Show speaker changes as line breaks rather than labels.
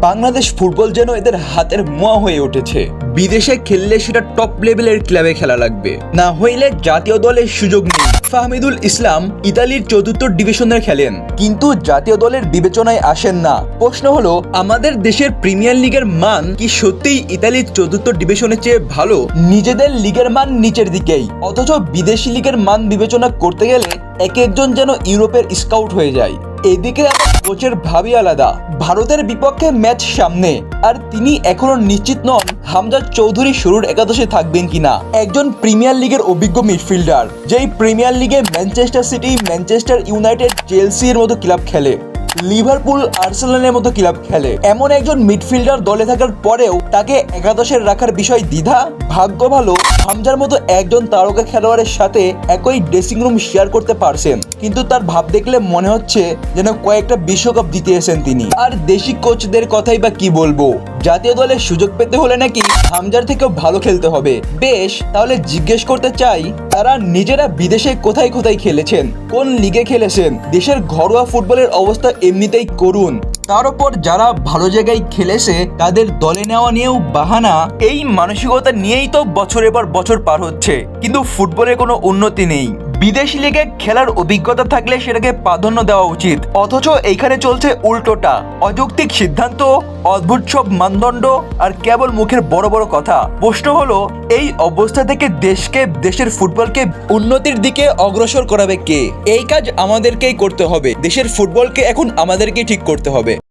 Bangladesh football যেন এদের হাতের মোয়া হয়ে উঠেছে। বিদেশে খেললে সেটা টপ লেভেলের ক্লাবে খেলা লাগবে। না হইলে জাতীয় দলের সুযোগ নেই। ফাহমিদুল ইসলাম ইতালির চতুর্থ ডিভিশনে খেলেন। কিন্তু জাতীয় দলের বিবেচনায় আসেন না। প্রশ্ন হলো, আমাদের দেশের প্রিমিয়ার লিগের মান কি সত্যিই ইতালির চতুর্থ ডিভিশনের চেয়ে ভালো? নিজেদের লিগের মান নিচের দিকেই। অথচ বিদেশি লিগের মান বিবেচনা করতে গেলে এক একজন যেন ইউরোপের স্কাউট হয়ে যায়। এদিকে কোচের ভাবি আলাদা। ভারতের বিপক্ষে ম্যাচ সামনে। আর তিনি এখনও নিশ্চিত নন হামজা চৌধুরী শুরুর একাদশে থাকবেন কিনা। একজন প্রিমিয়ার লিগের অভিজ্ঞ মিডফিল্ডার যেই প্রিমিয়ার লিগে ম্যানচেস্টার সিটি ম্যানচেস্টার ইউনাইটেড চেলসির মতো ক্লাব খেলে। লিভারপুল আর্সেলানের মতো ক্লাব খেলে। এমন একজন মিডফিল্ডার দলে থাকার পরেও তাকে একাদশের রাখার বিষয় দ্বিধা, ভাগ্য ভালো, হামজার মতো একজন তারকা খেলোয়াড়ের সাথে একই ড্রেসিং রুম শেয়ার করতে পারছেন। কিন্তু তার ভাব দেখলে মনে হচ্ছে যেন কয়েকটা বিশ্বকাপ জিতে এসেন তিনি। আর দেশি কোচদের কথাই বা কি বলব? জাতীয় দলে সুযোগ পেতে হলে নাকি হামজার থেকেও ভালো খেলতে হবে। বেশ, তাহলে জিজ্ঞেস করতে চাই, তারা নিজেরা বিদেশে কোথায় কোথায় খেলেছেন? কোন লিগে খেলেছেন? দেশের ঘরোয়া ফুটবলের অবস্থা এমনিতেই করুন তার উপর যারা ভালো জায়গায় খেলেছে, তাদের দলে নেওয়া নিয়েও বাহানা, এই মানসিকতা নিয়েই তো বছরের পর বছর পার হচ্ছে। কিন্তু ফুটবলের কোনো উন্নতি নেই। বিদেশি লিগে খেলার অভিজ্ঞতা থাকলে সেটাকে প্রাধান্য দেওয়া উচিত। অথচ এইখানে চলছে উল্টোটা। অযৌক্তিক সিদ্ধান্ত, অদ্ভুত সব মানদণ্ড আর কেবল মুখের বড় বড় কথা। প্রশ্ন হলো, এই অবস্থা থেকে দেশকে, দেশের ফুটবলকে উন্নতির দিকে অগ্রসর করাবে কে? এই কাজ আমাদেরকেই করতে হবে। দেশের ফুটবলকে এখন আমাদেরকেই ঠিক করতে হবে।